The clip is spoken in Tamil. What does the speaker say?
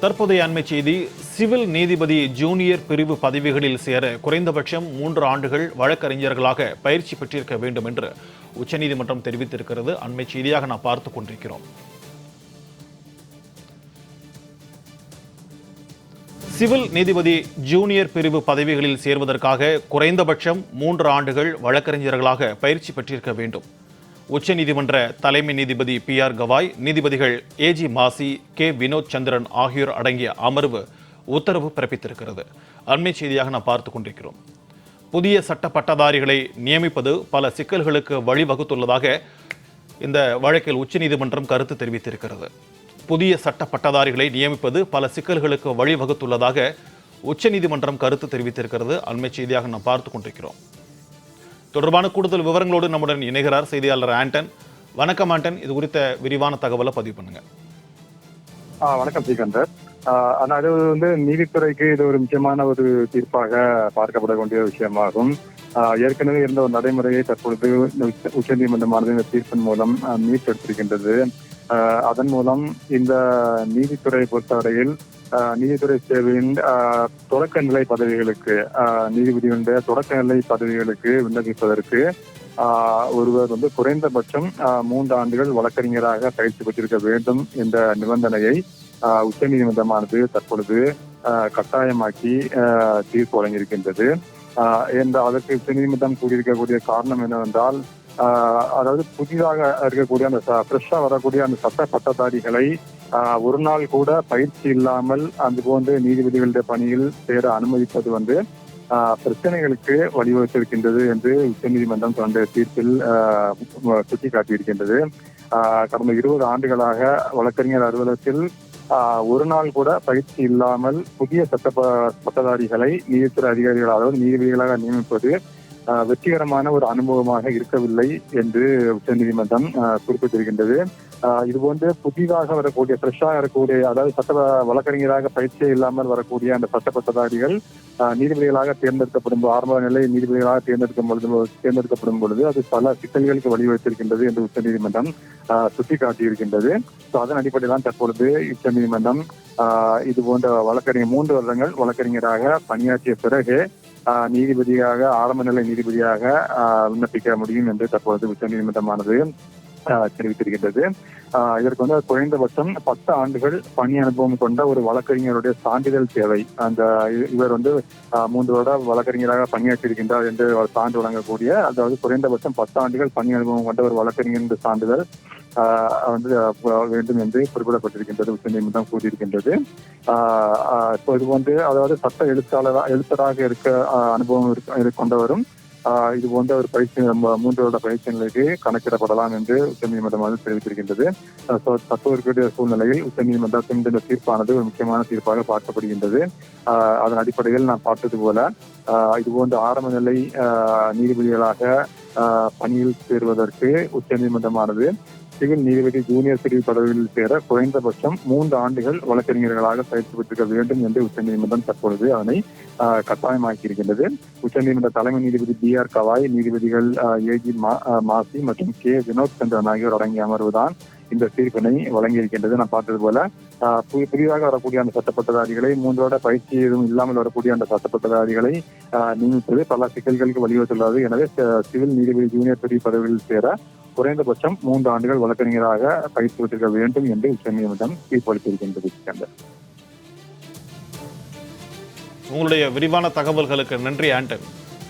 தற்போதைய அண்மை செய்தி சிவில் நீதிபதி ஜூனியர் பிரிவு பதவிகளில் சேர குறைந்தபட்சம் மூன்று ஆண்டுகள் வழக்கறிஞர்களாக பயிற்சி பெற்றிருக்க வேண்டும் என்று உச்சநீதிமன்றம் தெரிவித்திருக்கிறது. அண்மை செய்தியாக நாம் பார்த்துக் கொண்டிருக்கிறோம். சிவில் நீதிபதி ஜூனியர் பிரிவு பதவிகளில் சேர்வதற்காக குறைந்தபட்சம் மூன்று ஆண்டுகள் வழக்கறிஞர்களாக பயிற்சி பெற்றிருக்க வேண்டும். உச்சநீதிமன்ற தலைமை நீதிபதி பி ஆர் கவாய் நீதிபதிகள் ஏஜி மாசி கே. வினோத் சந்திரன் ஆகியோர் அடங்கிய அமர்வு உத்தரவு பிறப்பித்திருக்கிறது. அண்மை செய்தியாக நாம் பார்த்து கொண்டிருக்கிறோம். புதிய சட்ட பட்டதாரிகளை நியமிப்பது பல சிக்கல்களுக்கு வழிவகுத்துள்ளதாக இந்த வழக்கில் உச்சநீதிமன்றம் கருத்து தெரிவித்திருக்கிறது. புதிய சட்ட பட்டதாரிகளை நியமிப்பது பல சிக்கல்களுக்கு வழிவகுத்துள்ளதாக உச்சநீதிமன்றம் கருத்து தெரிவித்திருக்கிறது. அண்மை செய்தியாக நாம் பார்த்து கொண்டிருக்கிறோம். தொடர்பான கூடுதல் விவரங்களோடு நம்முடன் இணைகிறார் செய்தியாளர் ஆண்டன். வணக்கம் ஆண்டன். இது குறித்த விரிவான தகவலை பதிவு பண்ணுங்க. வணக்கம் ஸ்ரீகந்தர். ஆனால் அது வந்து நீதித்துறைக்கு இது ஒரு முக்கியமான ஒரு தீர்ப்பாக பார்க்கப்பட வேண்டிய விஷயமாகும். ஏற்கனவே இருந்த ஒரு நடைமுறையை தற்பொழுது உச்ச- உச்சநீதிமன்றமானது இந்த தீர்ப்பின் மூலம் மீட்டெடுத்திருக்கின்றது. அதன் மூலம் இந்த நீதித்துறை பொறுத்தவரையில் நீதித்துறை சேவையின் தொடக்க நிலை பதவிகளுக்கு ஆ, தொடக்க நிலை பதவிகளுக்கு விண்ணப்பிப்பதற்கு ஒருவர் வந்து குறைந்தபட்சம் மூன்று ஆண்டுகள் வழக்கறிஞராக பயிற்சி பெற்றிருக்க வேண்டும் என்ற நிபந்தனையை உச்ச நீதிமன்றமானது தற்பொழுது கட்டாயமாக்கி தீர்ப்பு வழங்கியிருக்கின்றது. என்ற அதற்கு உச்சநீதிமன்றம் கூறியிருக்கக்கூடிய காரணம் என்னவென்றால் அதாவது புதிதாக இருக்கக்கூடிய அந்த ஃப்ரெஷ்ஷாக வரக்கூடிய அந்த சட்ட பட்டதாரிகளை ஒரு நாள் கூட பயிற்சி இல்லாமல் அது போன்ற நீதிபதிகளுடைய பணியில் சேர அனுமதிப்பது வந்து பிரச்சனைகளுக்கு வழிவகுத்திருக்கின்றது என்று உச்சநீதிமன்றம் தன்னுடைய தீர்ப்பில் சுட்டிக்காட்டியிருக்கின்றது. கடந்த இருபது ஆண்டுகளாக வழக்கறிஞர் அலுவலகத்தில் ஒரு நாள் கூட பயிற்சி இல்லாமல் புதிய சட்ட பட்டதாரிகளை நீதித்துறை அதிகாரிகள் அதாவது நீதிபதிகளாக நியமிப்பது வெற்றிகரமான ஒரு அனுபவமாக இருக்கவில்லை என்று உச்சநீதிமன்றம் குறிப்பிட்டிருக்கின்றது. ஆ, இது போன்று புதிதாக வரக்கூடிய ஃப்ரெஷ்ஷாக வரக்கூடிய அதாவது சட்ட வழக்கறிஞராக பயிற்சியே இல்லாமல் வரக்கூடிய அந்த சட்ட பட்டதாரிகள் நீதிபதிகளாக தேர்ந்தெடுக்கப்படும் ஆரம்ப நிலை நீதிபதிகளாக தேர்ந்தெடுக்கும் பொழுது தேர்ந்தெடுக்கப்படும் பொழுது அது பல சிக்கல்களுக்கு வழிவகுத்திருக்கின்றது என்று உச்சநீதிமன்றம் சுட்டிக்காட்டியிருக்கின்றது. ஸோ அதன் அடிப்படையில் தான் தற்பொழுது உச்சநீதிமன்றம் இது போன்ற வழக்கறிஞர் மூன்று வருடங்கள் வழக்கறிஞராக பணியாற்றிய பிறகு நீதிபதியாக ஆரம்ப நிலை நீதிபதியாக விண்ணப்பிக்க முடியும் என்று தற்பொழுது உச்ச நீதிமன்றமானது தெரிவித்திருக்கின்றது. இதற்கு வந்து குறைந்தபட்சம் பத்து ஆண்டுகள் பணி அனுபவம் கொண்ட ஒரு வழக்கறிஞருடைய சான்றிதழ் தேவை. அந்த இவர் வந்து மூன்று வருட வழக்கறிஞராக பணியாற்றியிருக்கின்றார் என்று சான்று வழங்கக்கூடிய அதாவது குறைந்தபட்சம் பத்து ஆண்டுகள் பணி அனுபவம் கொண்ட ஒரு வழக்கறிஞர் என்ற சான்றிதழ் வந்து வேண்டும் என்று குறிப்பிடப்பட்டிருக்கின்றது உச்சநீதிமன்றம் கூறியிருக்கின்றது. இது வந்து அதாவது சட்ட எழுத்தாளராக எழுத்தராக இருக்க அனுபவம் கொண்டவரும் இது போன்ற ஒரு பயிற்சி நம்ம மூன்று வருட பயிற்சி நிலைக்கு கணக்கிடப்படலாம் என்று உச்சநீதிமன்றம் வந்து தெரிவித்திருக்கின்றது. ஆ, so தற்போது இருக்கக்கூடிய சூழ்நிலையில் உச்சநீதிமன்றத்தின் இந்த தீர்ப்பானது ஒரு முக்கியமான தீர்ப்பாக பார்க்கப்படுகின்றது. அதன் அடிப்படையில் நான் பார்த்தது போல இது போன்ற ஆரம்ப நிலை நீதிபதிகளாக ஆ, பணியில் சேருவதற்கு உச்சநீதிமன்றமானது சிவில் நீதிபதி ஜூனியர் பிரிவு பதவியில் சேர குறைந்தபட்சம் மூன்று ஆண்டுகள் வழக்கறிஞர்களாக பயிற்சி பெற்றிருக்க வேண்டும் என்று உச்சநீதிமன்றம் தற்பொழுது அதனை கட்டாயமாக்கி இருக்கின்றது உச்சநீதிமன்ற தலைமை நீதிபதி பி ஆர் கவாய் நீதிபதிகள் ஏஜி மாசி மற்றும் கே வினோத் சந்திரன் ஆகியோர் அடங்கிய அமர்வுதான் இந்த தீர்ப்பினை வழங்கியிருக்கின்றது. நான் பார்த்தது போல ஆஹ், புதிதாக வரக்கூடிய அந்த சட்டப்பட்டதாரிகளை மூன்று வருட பயிற்சி எதுவும் இல்லாமல் வரக்கூடிய அந்த சட்டப்பட்டதாரிகளை ஆஹ், நியமிப்பது பல சிக்கல்களுக்கு வழிவகுத்துள்ளது. எனவே சிவில் நீதிபதி ஜூனியர் பிரிவு பதவியில் சேர குறைந்தபட்சம் மூன்று ஆண்டுகள் வழக்கறிஞராக பயிற்சி பெற்றிருக்க வேண்டும் என்று உச்சநீதிமன்றம் தீர்ப்பளித்திருக்கின்றது சிக்கந்தர். உங்களுடைய விரிவான தகவல்களுக்கு நன்றி ஆண்டன்